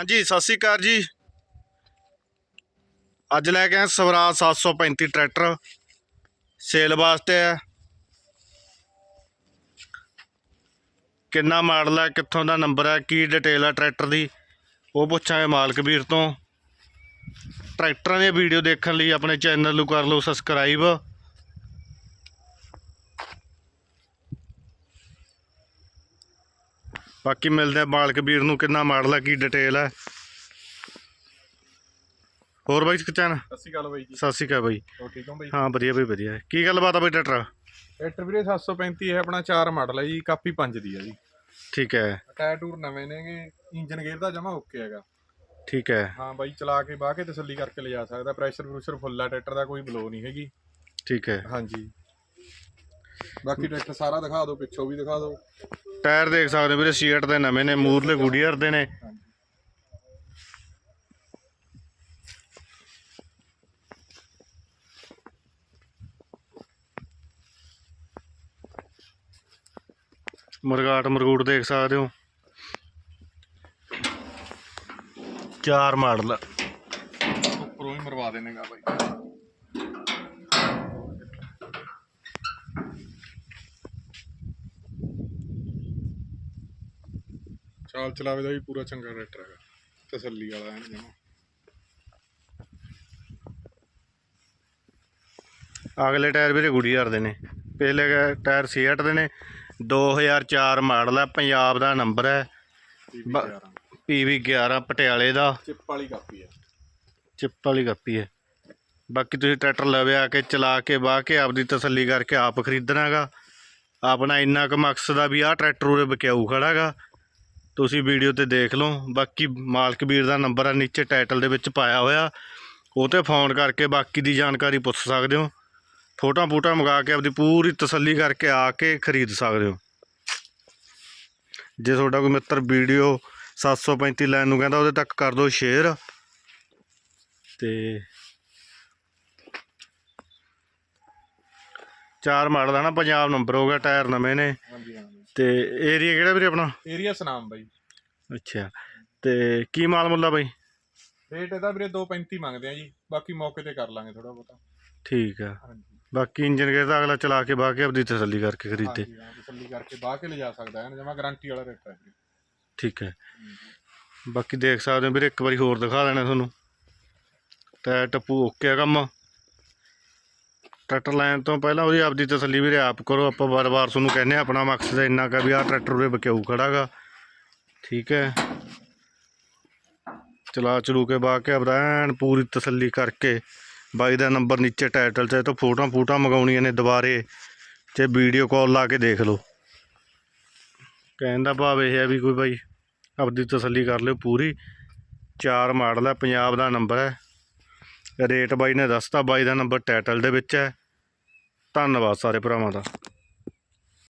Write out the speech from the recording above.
ਹਾਂਜੀ, ਸਤਿ ਸ੍ਰੀ ਅਕਾਲ ਜੀ। ਅੱਜ ਲੈ ਕੇ ਆਏ ਸਵਰਾਜ 735 ਟਰੈਕਟਰ। ਸੇਲ ਵਾਸਤੇ ਹੈ ਕਿੰਨਾ ਮਾਡਲ ਹੈ ਕਿੱਥੋਂ ਦਾ ਨੰਬਰ ਹੈ ਕੀ ਡਿਟੇਲ ਹੈ ਟਰੈਕਟਰ ਦੀ, ਉਹ ਪੁੱਛਾਂਗੇ ਮਾਲਕ ਵੀਰ ਤੋਂ। ਟਰੈਕਟਰਾਂ ਦੀਆਂ ਵੀਡੀਓ ਦੇਖਣ ਲਈ ਆਪਣੇ ਚੈਨਲ ਨੂੰ ਕਰ ਲਓ ਸਬਸਕ੍ਰਾਈਬ ਬਾਕੀ ਮਿਲਦੇ ਆ ਮਾਲਕ ਵੀਰ ਨੂੰ ਕਿੰਨਾ ਮਾਡਲ ਹੈ ਕੀ ਡਿਟੇਲ ਹੈ ਹੋਰ ਬਾਈ ਕਿਚਨ ਸਤਿ ਸ਼੍ਰੀ ਅਕਾਲ ਬਾਈ ਜੀ। ਸਤਿ ਸ਼੍ਰੀ ਅਕਾਲ ਬਾਈ। ਹੋ ਠੀਕ ਹੋ ਬਾਈ? ਹਾਂ ਵਧੀਆ ਬਾਈ ਵਧੀਆ। ਕੀ ਗੱਲਬਾਤ ਆ ਬਾਈ ਟਰੈਕਟਰ ਟਰੈਕਟਰ ਵੀਰੇ 735 ਹੈ ਆਪਣਾ 4 ਮਾਡਲ ਹੈ ਜੀ ਕਾਪੀ 5 ਦੀ ਹੈ ਜੀ। ਠੀਕ ਹੈ। ਟਾਇਰ ਟੂਰ ਨਵੇਂ ਨੇਗੇ ਇੰਜਨ ਗੇਅਰ ਦਾ ਜਮਾ ਓਕੇ ਹੈਗਾ। ਠੀਕ ਹੈ। ਹਾਂ ਬਾਈ ਚਲਾ ਕੇ ਬਾਹ ਕੇ ਤਸੱਲੀ ਕਰਕੇ ਲਿਜਾ ਸਕਦਾ ਪ੍ਰੈਸ਼ਰ ਪ੍ਰੂਸ਼ਰ ਫੁੱਲ ਹੈ ਟਰੈਕਟਰ ਦਾ ਕੋਈ ਬਲੋ ਨਹੀਂ ਹੈਗੀ। ਠੀਕ ਹੈ। ਹਾਂਜੀ। ਬਾਕੀ ਟਰੈਕਟਰ ਸਾਰਾ ਦਿਖਾ ਦਿਓ ਪਿੱਛੋਂ ਵੀ ਦਿਖਾ ਦਿਓ। ਟਾਇਰ ਦੇਖ ਸਕਦੇ ਹੋ ਵੀਰੇ, ਸੀਟ ਦੇ ਨਵੇਂ ਨੇ, ਮੂਰਲੇ ਗੁਡੀਅਰ ਦੇ ਨੇ। ਮਰਗਾਟ ਮਰਗੂਟ ਦੇਖ ਸਕਦੇ ਹੋ। ਚਾਰ ਮਾਡਲ। ਉੱਪਰੋਂ ਹੀ ਮਰਵਾ ਦੇਣੇਗਾ ਬਾਈ ਚਾਲ ਚਲਾਵੇ ਦਾ ਵੀ ਪੂਰਾ ਚੰਗਾ ਟਰੈਕਟਰ ਹੈਗਾ ਤਸੱਲੀ ਵਾਲਾ ਹੈ ਜਮਾ। ਅਗਲੇ ਟਾਇਰ ਵੀਰੇ ਗੁਡੀਅਰ ਦੇ ਨੇ। ਪਹਿਲੇ ਗ- ਟਾਇਰ ਸੀਟ ਦੇ ਨੇ 2004 ਮਾਡਲ ਹੈ ਪੰਜਾਬ ਦਾ ਨੰਬਰ ਹੈ। PV 11 ਪਟਿਆਲੇ ਦਾ। ਚਿੱਪ ਵਾਲੀ ਕਾਪੀ ਹੈ। ਚਿੱਪ ਵਾਲੀ ਕਾਪੀ ਹੈ। ਬਾਕੀ ਤੁਸੀਂ ਟਰੈਕਟਰ ਲਵੇ ਆ ਕੇ ਚਲਾ ਕੇ ਵਾਹ ਕੇ ਆਪਦੀ ਤਸੱਲੀ ਕਰਕੇ ਆਪ ਖਰੀਦਣਾਗਾ ਆਪਣਾ ਇੰਨਾ ਕੁ ਮਕਸਦ ਆ ਵੀ ਆਹ ਟਰੈਕਟਰ ਉਰੇ ਵਿਕਿਆਊ ਖੜਾਗਾ ਤੁਸੀਂ ਵੀਡੀਓ ਤੇ ਦੇਖ ਲਓ। ਬਾਕੀ ਮਾਲਕ ਵੀਰ ਦਾ ਨੰਬਰ ਆ, ਨੀਚੇ ਟਾਈਟਲ ਦੇ ਵਿੱਚ ਪਾਇਆ ਹੋਇਆ। ਉਹ ਤੇ ਫੋਨ ਕਰਕੇ ਬਾਕੀ ਦੀ ਜਾਣਕਾਰੀ ਪੁੱਛ ਸਕਦੇ ਹੋ। ਫੋਟੋਆਂ ਫੋਟੋਆਂ ਮੰਗਾ ਕੇ ਆਪਦੀ ਪੂਰੀ ਤਸੱਲੀ ਕਰਕੇ ਆ ਕੇ ਖਰੀਦ ਸਕਦੇ ਹੋ। ਜੇ ਤੁਹਾਡਾ ਕੋਈ ਮਿੱਤਰ ਵੀਡੀਓ 735 ਲੈਣ ਨੂੰ ਕਹਿੰਦਾ, ਉਹਦੇ ਤੱਕ ਕਰ ਦਿਓ ਸ਼ੇਅਰ ਤੇ ਚਾਰ ਮਾਡਲ ਦਾ ਨਾ ਪੰਜਾਬ ਨੰਬਰ ਹੋ ਗਿਆ ਟਾਇਰ ਨਵੇਂ ਨੇ। ਹਾਂਜੀ ਹਾਂਜੀ। ਤੇ ਏਰੀਆ ਕਿਹੜਾ ਵੀਰੇ ਆਪਣਾ? ਏਰੀਆ ਸੁਨਾਮ ਬਾਈ। ਅੱਛਾ। ਤੇ ਕੀ ਮਾਲ ਮੁੱਲਾ ਬਾਈ? ਰੇਟ ਇਹਦਾ ਵੀਰੇ 235 ਮੰਗਦੇ ਆ ਜੀ। ਬਾਕੀ ਮੌਕੇ ਤੇ ਕਰ ਲਾਂਗੇ ਥੋੜਾ ਬਹੁਤਾ। ਠੀਕ ਆ। ਹਾਂਜੀ। ਬਾਕੀ ਇੰਜਨ ਗੇਅਰ ਦਾ ਅਗਲਾ ਚਲਾ ਕੇ ਬਾਕੀ ਆਪਦੀ ਤਸੱਲੀ ਕਰਕੇ ਖਰੀਦੇ। ਹਾਂਜੀ ਹਾਂ ਤਸੱਲੀ ਕਰਕੇ ਬਾਹ ਕੇ ਲਿਜਾ ਸਕਦਾ ਹੈ ਜਮਾ ਗਾਰੰਟੀ ਵਾਲਾ ਰੇਟ ਹੈ ਠੀਕ ਹੈ। ਬਾਕੀ ਦੇਖ ਸਕਦੇ ਹੋ ਵੀਰੇ ਇੱਕ ਵਾਰੀ ਹੋਰ ਦਿਖਾ ਦੇਣਾ ਤੁਹਾਨੂੰ। ਟਾਇਰ ਟੱਪੂ ਓਕੇ ਆ ਕੰਮ। ਟਰੈਕਟਰ ਲੈਣ ਤੋਂ ਪਹਿਲਾਂ ਉਹਦੀ ਆਪਦੀ ਤਸੱਲੀ ਵੀਰੇ ਆਪ ਕਰੋ, ਆਪਾਂ ਵਾਰ-ਵਾਰ ਤੁਹਾਨੂੰ ਕਹਿੰਦੇ ਹਾਂ, ਆਪਣਾ ਮਕਸਦ ਇੰਨਾ ਕਾ ਵੀ ਆਹ ਟਰੈਕਟਰ ਉਰੇ ਵਿਕਿਆਊ ਖੜਾਗਾ। ਠੀਕ ਹੈ। ਚਲਾ ਚਲੂ ਕੇ ਬਾ ਕੇ ਆਪਦਾ ਐਨ ਪੂਰੀ ਤਸੱਲੀ ਕਰਕੇ ਬਾਈ ਦਾ ਨੰਬਰ ਨੀਚੇ ਟਾਈਟਲ 'ਚ ਹੈ, ਤਾਂ ਫੋਟੋਆਂ ਫੋਟੋਆਂ ਮੰਗਾਉਣੀਆਂ ਨੇ ਦੁਬਾਰੇ, ਤੇ ਵੀਡੀਓ ਕਾਲ ਲਾ ਕੇ ਦੇਖ ਲਓ। ਕਹਿਣ ਦਾ ਭਾਵ ਇਹ ਹੈ ਵੀ ਕੋਈ ਬਾਈ ਆਪਦੀ ਤਸੱਲੀ ਕਰ ਲਿਓ ਪੂਰੀ। ਚਾਰ ਮਾਡਲ ਹੈ, ਪੰਜਾਬ ਦਾ ਨੰਬਰ ਹੈ। ਰੇਟ ਬਾਈ ਨੇ ਦੱਸਤਾ, ਬਾਈ ਦਾ ਨੰਬਰ ਟਾਈਟਲ ਦੇ ਵਿੱਚ ਹੈ। ਧੰਨਵਾਦ ਸਾਰੇ ਭਰਾਵਾਂ ਦਾ।